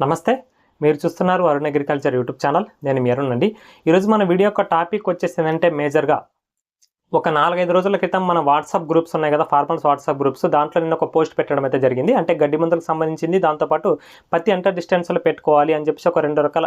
నమస్తే. మీరు చూస్తున్నారు అరుణ్ అగ్రికల్చర్ యూట్యూబ్ ఛానల్. నేను మీ అరుణ్ అండి. ఈరోజు మన వీడియో యొక్క టాపిక్ వచ్చేసి ఏంటంటే మేజర్గా ఒక నాలుగైదు రోజుల క్రితం మన వాట్సాప్ గ్రూప్స్ ఉన్నాయి కదా ఫార్మర్స్ వాట్సాప్ గ్రూప్స్. దాంట్లో నిన్న ఒక పోస్ట్ పెట్టడం అయితే జరిగింది. అంటే గడ్డి మందులకు సంబంధించింది. దాంతోపాటు పత్తి ఎంత డిస్టెన్స్లో పెట్టుకోవాలి అని చెప్పేసి ఒక రెండు రకాల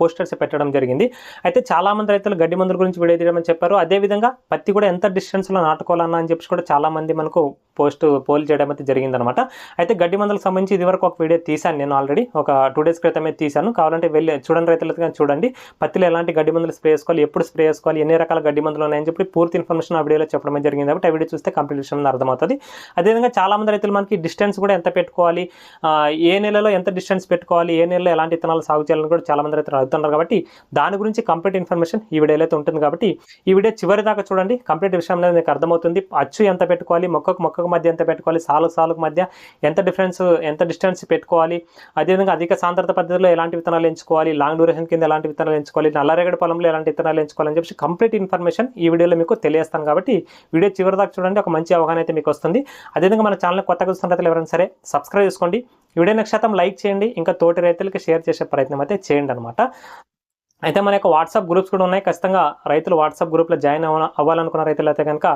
పోస్టర్స్ పెట్టడం జరిగింది. అయితే చాలామంది రైతులు గడ్డి మందుల గురించి వీడియో తీయమని చెప్పారు. అదేవిధంగా పత్తి కూడా ఎంత డిస్టెన్స్లో నాటుకోవాలన్నా అని చెప్పేసి కూడా చాలామంది మనకు పోస్ట్ పోల్ చేయడం అయితే జరిగిందనమాట. అయితే గడ్డి మందులకు సంబంధించి ఇదివరకు ఒక వీడియో తీశాను నేను ఆల్రెడీ. ఒక టూ డేస్ క్రితమే తీశాను. కావాలంటే వెళ్ళి చూడండి రైతులతో చూడండి. పత్తిలో ఎలాంటి గడ్డి మందులు స్ప్రే చేసుకోవాలి ఎప్పుడు స్ప్రే చేసుకోవాలి ఎన్ని రకాల గడ్డి మందులు ఉన్నాయని చెప్పి పూర్తి ఇన్ఫర్మేషన్ ఆ వీడియోలో చెప్పడం జరిగింది కాబట్టి ఆ వీడియో చూస్తే కంప్లీట్ విషయం అర్థమవుతుంది. అదేవిధంగా చాలామంది రైతులు మనకి డిస్టెన్స్ కూడా ఎంత పెట్టుకోవాలి ఏ నెలలో ఎంత డిస్టెన్స్ పెట్టుకోవాలి ఏ నెలలో ఎలాంటి విత్తనాలు సాగు చేయాలని కూడా చాలా మంది రైతులు అడుగుతున్నారు కాబట్టి దాని గురించి కంప్లీట్ ఇన్ఫర్మేషన్ ఈ వీడియోలో అయితే ఉంటుంది కాబట్టి ఈ వీడియో చివరి దాకా చూడండి. కంప్లీట్ విషయం అనేది మీకు అర్థమవుతుంది. అచ్చు ఎంత పెట్టుకోవాలి మొక్కకు మొక్కకు మధ్య ఎంత పెట్టుకోవాలి సాలు సాలుకు మధ్య ఎంత డిఫరెన్స్ ఎంత డిస్టెన్స్ పెట్టుకోవాలి అదేవిధంగా అధిక సాంద్రత పద్ధతిలో ఎలాంటి విత్తనాలు ఎంచుకోవాలి లాంగ్ డ్యూరేషన్ కింద ఎలాంటి విత్తనాలు ఎంచుకోవాలి నల్లరేగడి పొలంలో ఎలాంటి విత్తనాలు ఎంచుకోవాలని చెప్పి కంప్లీట్ ఇన్ఫర్మేషన్ ఈ వీడియోలో మీకు తెలియస్తాను కాబట్టి వీడియో చివరి దాకా చూడండి ఒక మంచి అవగాహన అయితే మీకు వస్తుంది. అదేవిధంగా మన ఛానల్ కొత్తగా చూస్తున్న రైతులు ఎవరైనా సరే సబ్స్క్రైబ్ చేసుకోండి. వీడియో నక్షత్రం లైక్ చేయండి. ఇంకా తోటి రైతులకి షేర్ చేసే ప్రయత్నం అయితే చేయండి అనమాట అయితే మన యొక్క వాట్సాప్ గ్రూప్స్ కూడా ఉన్నాయి. ఖచ్చితంగా రైతులు వాట్సాప్ గ్రూప్లో జాయిన్ అవ్వ అవ్వాలనుకున్న రైతులు అయితే కనుక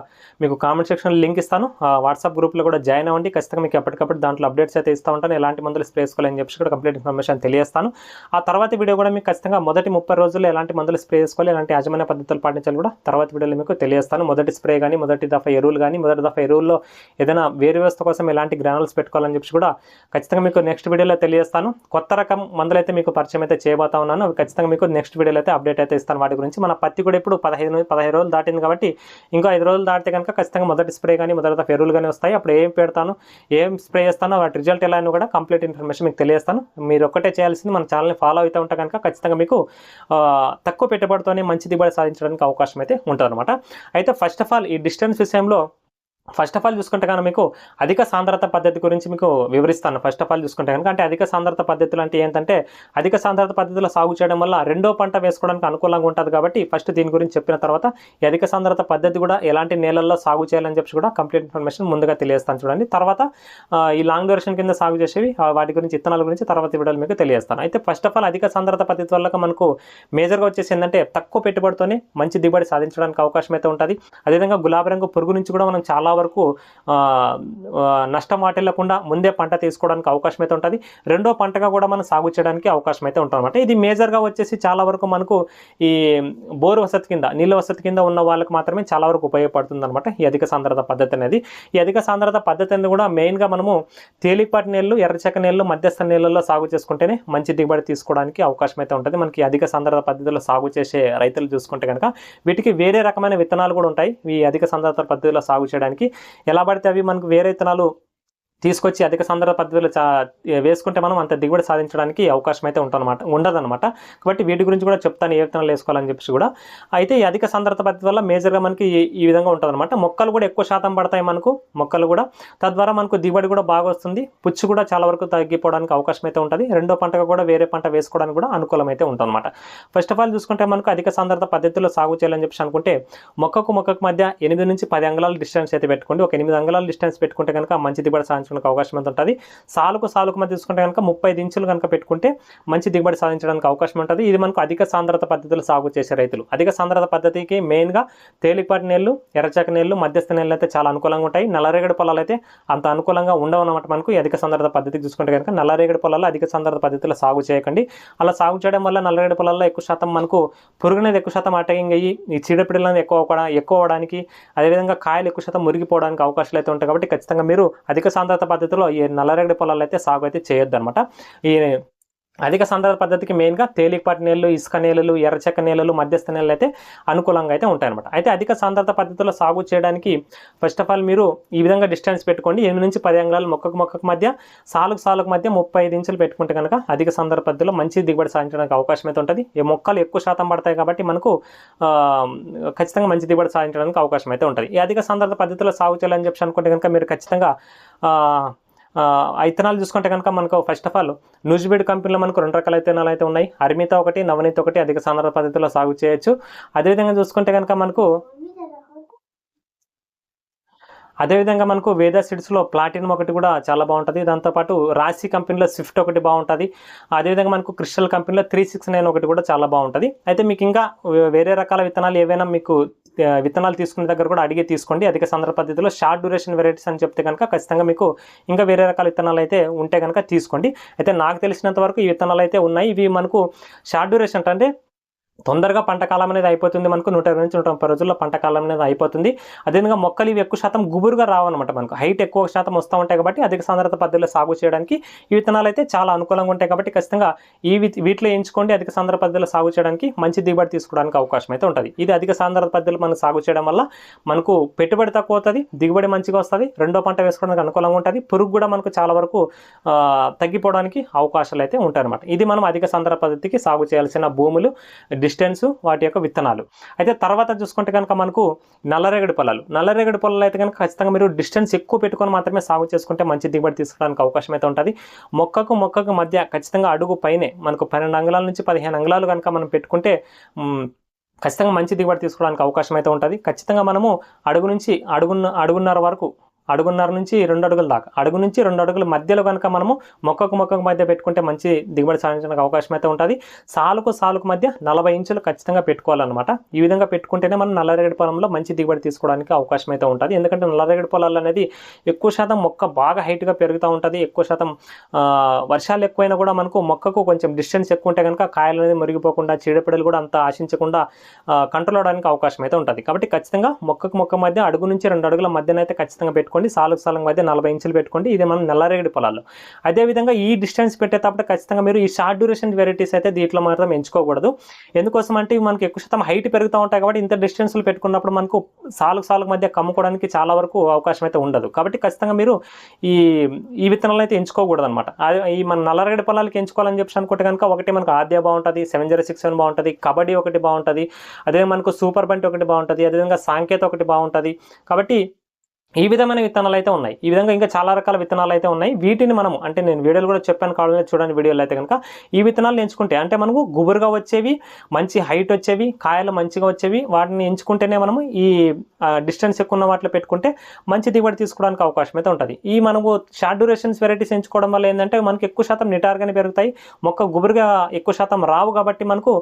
మీకు కామెంట్ సెక్షన్లో లింక్ ఇస్తాను. ఆ వాట్సాప్ గ్రూప్లో కూడా జాయిన్ అవ్వండి. ఖచ్చితంగా మీకు ఎప్పటికప్పుడు దాంట్లో అప్డేట్స్ అయితే ఇస్తూ ఉంటాను. ఎలాంటి మందులు స్ప్రే చేసుకోవాలని చెప్పి కూడా కంప్లీట్ ఇన్ఫర్మేషన్ తెలియస్తాను ఆ తర్వాత వీడియో కూడా మీకు ఖచ్చితంగా మొదటి ముప్పై రోజుల్లో ఎలాంటి మందులు స్ప్రే చేసుకోవాలి ఎలాంటి యాజమాన్య పద్ధతులు పాటించాలి కూడా తర్వాత వీడియోలో మీకు తెలియస్తాను మొదటి స్ప్రే కానీ మొదటి దఫా ఎరువులు కానీ మొదటి దఫా ఎరువుల్లో ఏదైనా వేరు వ్యవస్థ కోసం ఎలాంటి గ్రానుల్స్ పెట్టుకోవాలని చెప్పి కూడా ఖచ్చితంగా మీకు నెక్స్ట్ వీడియోలో తెలియస్తాను కొత్త రకం మందులు అయితే మీకు పరిచయం అయితే చేయబోతా ఉన్నాను. ఖచ్చితంగా మీకు నెక్స్ట్ వీడియోలో అయితే అప్డేట్ అయితే ఇస్తాను వాటి గురించి. మన పత్తి కూడా ఇప్పుడు పదహైదు పదహైదు రోజులు దాటింది కాబట్టి ఇంకా ఐదు రోజులు దాటితే కనుక ఖచ్చితంగా మొదటి స్ప్రే కానీ మొదటి ఫెరువులు కానీ వస్తాయి. అప్పుడు ఏం పెడతాను ఏం స్ప్రే చేస్తానో వాటి రిజల్ట్ ఎలా అని కూడా కంప్లీట్ ఇన్ఫర్మేషన్ మీకు తెలియస్తాను మీరు ఒక్కటే చేయాల్సింది మన ఛానల్ని ఫాలో అవుతూ ఉంటే కనుక ఖచ్చితంగా మీకు తక్కువ పెట్టుబడితోనే మంచి దిగుబడి సాధించడానికి అవకాశం అయితే ఉంటుందన్నమాట. అయితే ఫస్ట్ ఆఫ్ ఆల్ ఈ డిస్టెన్స్ విషయంలో ఫస్ట్ ఆఫ్ ఆల్ చూసుకుంటే కనుక మీకు అధిక సాంద్రత పద్ధతి గురించి మీకు వివరిస్తాను. ఫస్ట్ ఆఫ్ ఆల్ చూసుకుంటే కనుక అంటే అధిక సాంద్రత పద్ధతులు అంటే ఏంటంటే అధిక సాంద్రత పద్ధతిలో సాగు చేయడం వల్ల రెండో పంట వేసుకోవడానికి అనుకూలంగా ఉంటుంది కాబట్టి ఫస్ట్ దీని గురించి చెప్పిన తర్వాత ఈ అధిక సాంద్రత పద్ధతి కూడా ఎలాంటి నేలల్లో సాగు చేయాలని చెప్పి కూడా కంప్లీట్ ఇన్ఫర్మేషన్ ముందుగా తెలియస్తాను చూడండి. తర్వాత ఈ లాంగ్ డ్యూరేషన్ కింద సాగు చేసేవి ఆ, వాటి గురించి ఇత్తనాల గురించి తర్వాత వీడియోలు మీకు తెలియస్తాను అయితే ఫస్ట్ ఆఫ్ ఆల్ అధిక సాంద్రత పద్ధతి వల్ల మనకు మేజర్గా వచ్చేసి ఏంటంటే తక్కువ పెట్టుబడితోనే మంచి దిగుబడి సాధించడానికి అవకాశం అయితే ఉంటుంది. అదేవిధంగా గులాబీ రంగు పురుగు నుంచి కూడా మనం చాలా వరకు నష్టం వాటిల్లకుండా ముందే పంట తీసుకోవడానికి అవకాశం అయితే ఉంటుంది. రెండో పంటగా కూడా మనం సాగు చేయడానికి అవకాశం అయితే ఉంటుంది అనమాట ఇది మేజర్గా వచ్చేసి చాలా వరకు మనకు ఈ బోర్ వసతి కింద నీళ్ళ వసతి కింద ఉన్న వాళ్ళకి మాత్రమే చాలా వరకు ఉపయోగపడుతుంది అనమాట ఈ అధిక సాంద్రత పద్ధతి అనేది. ఈ అధిక సాంద్రత పద్ధతి అనేది కూడా మెయిన్గా మనము తేలికపాటి నీళ్ళు ఎర్రచక్క నీళ్ళు మధ్యస్థ నీళ్ళల్లో సాగు చేసుకుంటేనే మంచి దిగుబడి తీసుకోవడానికి అవకాశం అయితే ఉంటుంది. మనకి అధిక సాంద్రత పద్ధతిలో సాగు చేసే రైతులు చూసుకుంటే కనుక వీటికి వేరే రకమైన విత్తనాలు కూడా ఉంటాయి. ఈ అధిక సాంద్రత పద్ధతిలో సాగు చేయడానికి ఎలా పడితే అవి మనకు వేరే విత్తనాలు తీసుకొచ్చి అధిక సందర్భ పద్ధతిలో చా వేసుకుంటే మనం అంత దిగుబడి సాధించడానికి అవకాశం అయితే ఉంటుందన్నమాట ఉండదన్నమాట. కాబట్టి వీటి గురించి కూడా చెప్తాను ఏ విత్తనాలు వేసుకోవాలని చెప్పి కూడా. అయితే ఈ అధిక సందర్భ పద్ధతి వల్ల మేజర్గా మనకి ఈ- విధంగా ఉంటుందన్నమాట. మొక్కలు కూడా ఎక్కువ శాతం పడతాయి మనకు మొక్కలు కూడా. తద్వారా మనకు దిగుబడి కూడా బాగా వస్తుంది. పుచ్చు కూడా చాలా వరకు తగ్గిపోవడానికి అవకాశం అయితే ఉంటుంది. రెండో పంటగా కూడా వేరే పంట వేసుకోవడానికి కూడా అనుకూలం అయితే ఉంటుందన్నమాట. ఫస్ట్ ఆఫ్ ఆల్ చూసుకుంటే మనకు అధిక సందర్భ పద్ధతిలో సాగు చేయాలని చెప్పి అనుకుంటే మొక్కకు మొక్కకు మధ్య ఎనిమిది నుంచి పది అంగళాల డిస్టెన్స్ అయితే పెట్టుకోండి. ఒక ఎనిమిది అంగళాల డిస్టెన్స్ పెట్టుకుంటే కనుక మంచి దిగుబడి సాధించడానికి అవకాశం అయితే ఉంటుంది? సాలుకు సాలుకు మధ్య తీసుకుంటే కనుక ముప్పై ఇంచులు కనుక పెట్టుకుంటే మంచి దిగుబడి సాధించడానికి అవకాశం ఉంటుంది. ఇది మనకు అధిక సాంద్రత పద్ధతిలో సాగు చేసే రైతులు. అధిక సాంద్రత పద్ధతికి మెయిన్గా తేలికపాటి నీళ్ళు ఎర్రచక నీళ్ళు మధ్యస్థ నీళ్ళు అయితే చాలా అనుకూలంగా ఉంటాయి. నల్లరేగడి పొలాలు అయితే అంత అనుకూలంగా ఉండవు అనమాట మనకు అధిక సాంద్రత పద్ధతి చూసుకుంటే కనుక నల్లరేగడి పొలాల్లో అధిక సాంద్రత పద్ధతిలో సాగు చేయకండి. అలా సాగు చేయడం వల్ల నల్లరేగడి పొలాల్లో ఎక్కువ శాతం మనకు పురుగు అనేది ఎక్కువ శాతం అటాకింగ్ అయ్యి ఈ చీడపిడలు ఎక్కువ ఎక్కువ అవడానికి అదేవిధంగా కాయలు ఎక్కువ శాతం మురిగిపోవడానికి అవకాశాలు అయితే ఉంటాయి కాబట్టి ఖచ్చితంగా మీరు అధిక సాంద్రత పద్ధతిలో ఈ నల్లరేగడి పొలాలు అయితే సాగు అయితే చేయొద్దు అనమాట ఈ అధిక సాంద్రత పద్ధతికి మెయిన్గా తేలికపాటి నీళ్ళు ఇసుక నీళ్ళు ఎర్రచెక్క నీళ్ళు మధ్యస్థ నీళ్ళు అయితే అనుకూలంగా అయితే ఉంటాయన్నమాట. అయితే అధిక సాంద్రత పద్ధతిలో సాగు చేయడానికి ఫస్ట్ ఆఫ్ ఆల్ మీరు ఈ విధంగా డిస్టెన్స్ పెట్టుకోండి. ఎనిమిది నుంచి పది అంగుళాలు మొక్కకు మొక్కకు మధ్య సాలుకు సాలుకు మధ్య ముప్పై ఐదు ఇంచులు పెట్టుకుంటే కనుక అధిక సందర్భ పద్ధతిలో మంచి దిగుబడి సాధించడానికి అవకాశం అయితే ఉంటుంది. ఈ మొక్కలు ఎక్కువ శాతం పడతాయి కాబట్టి మనకు ఖచ్చితంగా మంచి దిగుబడి సాధించడానికి అవకాశం అయితే ఉంటుంది. ఈ అధిక సాంద్రత పద్ధతిలో సాగు చేయాలని చెప్పి అనుకుంటే కనుక మీరు ఖచ్చితంగా ఇథనాల్ చూసుకుంటే కనుక మనకు ఫస్ట్ ఆఫ్ ఆల్ నూజిబీడ్ కంపెనీలో మనకు రెండు రకాల ఇథనాలు అయితే ఉన్నాయి. అరిమిత ఒకటి నవనీత ఒకటి అధిక సాంద్రత పద్ధతిలో సాగు చేయొచ్చు. అదేవిధంగా చూసుకుంటే కనుక మనకు అదేవిధంగా మనకు వేద సీడ్స్లో ప్లాటినం ఒకటి కూడా చాలా బాగుంటుంది. దాంతోపాటు రాశి కంపెనీలో స్విఫ్ట్ ఒకటి బాగుంటుంది. అదేవిధంగా మనకు క్రిస్టల్ కంపెనీలో త్రీ సిక్స్ నైన్ ఒకటి కూడా చాలా బాగుంటుంది. అయితే మీకు ఇంకా వేరే రకాల విత్తనాలు ఏవైనా మీకు విత్తనాలు తీసుకునే దగ్గర కూడా అడిగి తీసుకోండి. అధిక సందర్భ పద్ధతిలో షార్ట్ డ్యూరేషన్ వెరైటీస్ అని చెప్తే కనుక ఖచ్చితంగా మీకు ఇంకా వేరే రకాల విత్తనాలు అయితే ఉంటే కనుక తీసుకోండి. అయితే నాకు తెలిసినంత వరకు ఈ విత్తనాలు అయితే ఉన్నాయి. ఇవి మనకు షార్ట్ డ్యూరేషన్ అంటే తొందరగా పంట కాలం అనేది అయిపోతుంది మనకు. నూట ఇరవై నుంచి నూట ముప్పై రోజుల్లో పంట కాలం అనేది అయిపోతుంది. అదేవిధంగా మొక్కలు ఇవి ఎక్కువ శాతం గుబురుగా రావన్నమాట మనకు. హైట్ ఎక్కువ శాతం వస్తూ ఉంటాయి కాబట్టి అధిక సాంద్రత పద్ధతిలో సాగు చేయడానికి ఈ విత్తనాలు అయితే చాలా అనుకూలంగా ఉంటాయి కాబట్టి ఖచ్చితంగా ఈ వీటిలో ఎంచుకోండి. అధిక సాంద్ర పద్ధతిలో సాగు చేయడానికి మంచి దిగుబడి తీసుకోవడానికి అవకాశం అయితే ఉంటుంది. ఇది అధిక సాంద్రత పద్ధతిలో మనం సాగు చేయడం వల్ల మనకు పెట్టుబడి తక్కువ అవుతుంది దిగుబడి మంచిగా వస్తుంది రెండో పంట వేసుకోవడానికి అనుకూలంగా ఉంటుంది. పురుగు కూడా మనకు చాలా వరకు తగ్గిపోవడానికి అవకాశాలు అయితే ఉంటాయి అనమాట ఇది మనం అధిక సాంద్ర పద్ధతికి సాగు చేయాల్సిన భూములు డిస్టెన్స్ వాటి యొక్క విత్తనాలు. అయితే తర్వాత చూసుకుంటే కనుక మనకు నల్లరేగడి పొలాలు. నల్లరేగడి పొలాలు అయితే కనుక ఖచ్చితంగా మీరు డిస్టెన్స్ ఎక్కువ పెట్టుకొని మాత్రమే సాగు చేసుకుంటే మంచి దిగుబడి తీసుకోవడానికి అవకాశం అయితే ఉంటుంది. మొక్కకు మొక్కకు మధ్య ఖచ్చితంగా అడుగు పైనే మనకు పన్నెండు అంగుళాల నుంచి పదిహేను అంగుళాలు కనుక మనం పెట్టుకుంటే ఖచ్చితంగా మంచి దిగుబడి తీసుకోవడానికి అవకాశం అయితే ఉంటుంది. ఖచ్చితంగా మనము అడుగు నుంచి అడుగున్న అడుగున్నర వరకు అడుగున్నర నుంచి రెండు అడుగుల దాకా. అడుగు నుంచి రెండు అడుగుల మధ్యలో కనుక మనము మొక్కకు మొక్కకు మధ్య పెట్టుకుంటే మంచి దిగుబడి సాధించడానికి అవకాశం అయితే ఉంటుంది. సాలుకు సాలుకు మధ్య నలభై ఇంచులు ఖచ్చితంగా పెట్టుకోవాలన్నమాట. ఈ విధంగా పెట్టుకుంటేనే మనం నల్లరేగడి పొలంలో మంచి దిగుబడి తీసుకోవడానికి అవకాశం అయితే ఉంటుంది. ఎందుకంటే నల్లరేగడి పొలాలు అనేది ఎక్కువ శాతం మొక్క బాగా హైట్గా పెరుగుతూ ఉంటుంది. ఎక్కువ శాతం వర్షాలు ఎక్కువైనా కూడా మనకు మొక్కకు కొంచెం డిస్టెన్స్ ఎక్కువ ఉంటే కనుక కాయలు అనేది మురిగిపోకుండా చీడపిడలు కూడా అంత ఆశించకుండా కంట్రోల్ అవడానికి అవకాశం అయితే ఉంటుంది. కాబట్టి ఖచ్చితంగా మొక్కకు మొక్క మధ్య అడుగు నుంచి రెండు అడుగుల మధ్యన అయితే ఖచ్చితంగా పెట్టుకోండి సాలుకు సాలం మధ్య నలభై ఇంచులు పెట్టుకోండి ఇది మనం నల్లరేగడి పొలాల్లో అదేవిధంగా ఈ డిస్టెన్స్ పెట్టేటప్పుడు ఖచ్చితంగా మీరు ఈ షార్ట్ డ్యూరేషన్ వెరైటీస్ అయితే దీంట్లో మాత్రం ఎంచుకోకూడదు. ఎందుకోసం అంటే మనకి ఎక్కువ శాతం హైట్ పెరుగుతూ ఉంటాయి కాబట్టి ఇంత డిస్టెన్స్లు పెట్టుకున్నప్పుడు మనకు సాలుకు సాలుకు మధ్య కమ్ముకోవడానికి చాలా వరకు అవకాశం అయితే ఉండదు. కాబట్టి ఖచ్చితంగా మీరు ఈ ఈ విత్తనాలు అయితే ఎంచుకోకూడదు అనమాట ఈ మన నల్లరేగడి పొలాలకి ఎంచుకోవాలని చెప్పి అనుకుంటే కనుక ఒకటి మనకు ఆద్య బాగుంటుంది సెవెన్ జీరో సిక్స్ సెవెన్ బాగుంటుంది కబడ్డీ ఒకటి బాగుంటుంది అదే మనకు సూపర్ బంటి ఒకటి బాగుంటుంది అదేవిధంగా సాంకేత ఒకటి బాగుంటుంది. కాబట్టి ఈ విధమైన విత్తనాలు అయితే ఉన్నాయి. ఈ విధంగా ఇంకా చాలా రకాల విత్తనాలు అయితే ఉన్నాయి. వీటిని మనం అంటే నేను వీడియోలు కూడా చెప్పాను కావాలని చూడండి వీడియోలు అయితే కనుక. ఈ విత్తనాలు ఎంచుకుంటే అంటే మనకు గుబురుగా వచ్చేవి మంచి హైట్ వచ్చేవి కాయలు మంచిగా వచ్చేవి వాటిని ఎంచుకుంటేనే మనము ఈ డిస్టెన్స్ ఎక్కువ ఉన్న వాటిలో పెట్టుకుంటే మంచి దిగుబడి తీసుకోవడానికి అవకాశం అయితే ఉంటుంది. ఈ మనము షార్ట్ డ్యూరేషన్స్ వెరైటీస్ ఎంచుకోవడం వల్ల ఏంటంటే మనకి ఎక్కువ శాతం నిటారుగానే పెరుగుతాయి. మొక్క గుబురుగా ఎక్కువ శాతం రావు కాబట్టి మనకు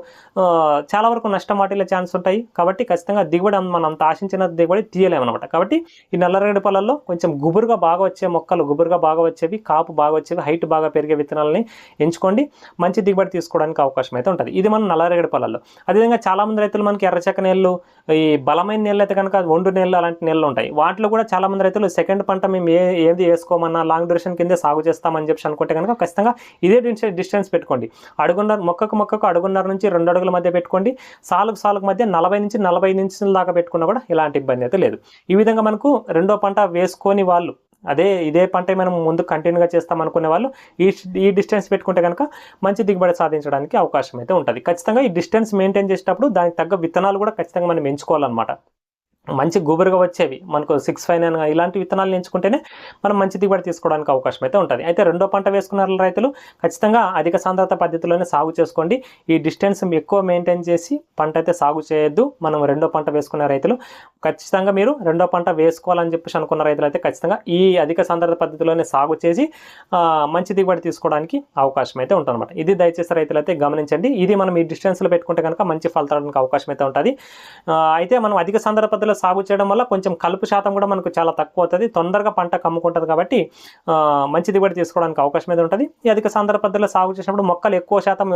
చాలా వరకు నష్టం వాటిల్లే ఛాన్స్ ఉంటాయి. కాబట్టి ఖచ్చితంగా దిగుబడి మనం అంత ఆశించిన దిగుబడి తీయలేమన్నమాట. కాబట్టి ఈ నల్లరేగడి పొలాల్లో కొంచెం గుబురుగా బాగా వచ్చే మొక్కలు గుబురుగా బాగా వచ్చేవి కాపు బాగా వచ్చేవి హైట్ బాగా పెరిగే విత్తనాలని ఎంచుకోండి. మంచి దిగుబడి తీసుకోవడానికి అవకాశం అయితే ఉంటుంది. ఇది మనం నల్లరేగడి పొలాల్లో అదేవిధంగా చాలామంది రైతులు మనకి ఎర్రచక్క నీళ్ళు ఈ బలమైన నీళ్ళు అయితే కనుక ఒండు నీళ్ళు అలాంటి నీళ్ళు ఉంటాయి. వాటిలో కూడా చాలామంది రైతులు సెకండ్ పంట మేము ఏ ఏది వేసుకోమన్నా లాంగ్ డ్యూరేషన్ కిందే సాగు చేస్తామని చెప్పి అనుకుంటే కనుక ఖచ్చితంగా ఇదే డిస్టెన్స్ డిస్టెన్స్ పెట్టుకోండి. అడుగున్నర మొక్కకు మొక్కకు అడుగున్నర నుంచి రెండు అడుగుల మధ్య పెట్టుకోండి. సాలుకు సాలుకు మధ్య నలభై నుంచి నలభై నుంచి దాకా పెట్టుకున్నా కూడా ఇలాంటి ఇబ్బంది అయితే లేదు. ఈ విధంగా మనకు రెండు పంట వేసుకొని వాళ్ళు అదే ఇదే పంట మనం ముందు కంటిన్యూగా చేస్తాం అనుకునే వాళ్ళు ఈ ఈ డిస్టెన్స్ పెట్టుకుంటే కనుక మంచి దిగుబడి సాధించడానికి అవకాశం అయితే ఉంటుంది. ఖచ్చితంగా ఈ డిస్టెన్స్ మెయింటైన్ చేసేటప్పుడు దానికి తగ్గ విత్తనాలు కూడా ఖచ్చితంగా మనం ఎంచుకోవాలన్నమాట. మంచి గుబురుగా వచ్చేవి. మనకు సిక్స్ ఫైవ్ నైన్ ఇలాంటి విత్తనాలు ఎంచుకుంటేనే మనం మంచి దిగుబడి తీసుకోవడానికి అవకాశం అయితే ఉంటుంది. అయితే రెండో పంట వేసుకున్న రైతులు ఖచ్చితంగా అధిక సాంద్రత పద్ధతిలోనే సాగు చేసుకోండి. ఈ డిస్టెన్స్ ఎక్కువ మెయింటైన్ చేసి పంట అయితే సాగు చేయొద్దు. మనం రెండో పంట వేసుకున్న రైతులు ఖచ్చితంగా మీరు రెండో పంట వేసుకోవాలని చెప్పేసి అనుకున్న రైతులు అయితే ఖచ్చితంగా ఈ అధిక సాంద్రత పద్ధతిలోనే సాగు చేసి మంచి దిగుబడి తీసుకోవడానికి అవకాశం అయితే ఉంటుందన్నమాట. ఇది దయచేసి రైతులు అయితే గమనించండి. ఇది మనం ఈ డిస్టెన్స్లో పెట్టుకుంటే కనుక మంచి ఫలితానికి అవకాశం అయితే ఉంటుంది. అయితే మనం అధిక సాంద్రత పద్ధతిలో సాగు చేయడం వల్ల కొంచెం కలుపు శాతం కూడా మనకు చాలా తక్కువ అవుతుంది. తొందరగా పంట కమ్ముకుంటుంది కాబట్టి మంచి దిగుబడి తీసుకోవడానికి అవకాశం అయితే ఉంటుంది. ఈ అధిక సాంద్ర పద్ధతిలో సాగు చేసినప్పుడు మొక్కలు ఎక్కువ శాతం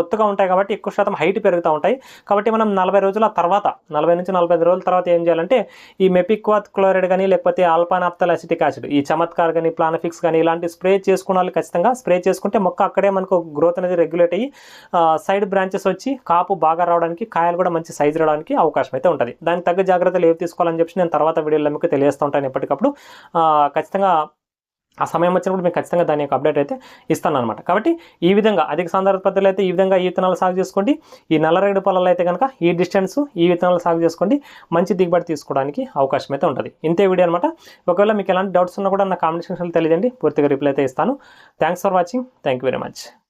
ఒత్తుగా ఉంటాయి కాబట్టి ఎక్కువ శాతం హైట్ పెరుగుతూ ఉంటాయి. కాబట్టి మనం నలభై రోజుల తర్వాత నలభై నుంచి నలభై ఐదు రోజుల తర్వాత ఏం చేయాలంటే ఈ మెపిక్వాత్ క్లోరైడ్ కానీ లేకపోతే ఆల్పానాప్తల్ అసిటిక్ యాసిడ్ ఈ చమత్కార్ కానీ ప్లానఫిక్స్ కానీ ఇలాంటి స్ప్రే చేసుకున్న వాళ్ళు ఖచ్చితంగా స్ప్రే చేసుకుంటే మొక్క అక్కడే మనకు గ్రోత్ అనేది రెగ్యులేట్ అయ్యి సైడ్ బ్రాంచెస్ వచ్చి కాపు బాగా రావడానికి కాయలు కూడా మంచి సైజు రావడానికి అవకాశం అయితే ఉంటుంది. దానికి తగ్గ జాగ్రత్తలు ఏవి తీసుకోవాలని చెప్పి నేను తర్వాత వీడియోలో మీకు తెలియజేస్తూ ఉంటాను ఎప్పటికప్పుడు ఖచ్చితంగా ఆ సమయం వచ్చినప్పుడు మీకు ఖచ్చితంగా దాని యొక్క అప్డేట్ అయితే ఇస్తాను అనమాట కాబట్టి ఈ విధంగా అధిక సాంద్రత పద్ధతులు అయితే ఈ విధంగా ఈ విత్తనాలు సాగు చేసుకోండి. ఈ నల్లరేగడి పొలాలు అయితే కనుక ఈ డిస్టెన్స్ ఈ విత్తనాలు సాగు చేసుకోండి. మంచి దిగుబడి తీసుకోవడానికి అవకాశం అయితే ఉంటుంది. ఇంతే వీడియో అనమాట ఒకవేళ మీకు ఎలాంటి డౌట్స్ ఉన్నా కూడా నా కామెంట్ సెక్షన్లో తెలియజేయండి. పూర్తిగా రిప్లై అయితే ఇస్తాను. Thanks for watching thank you very much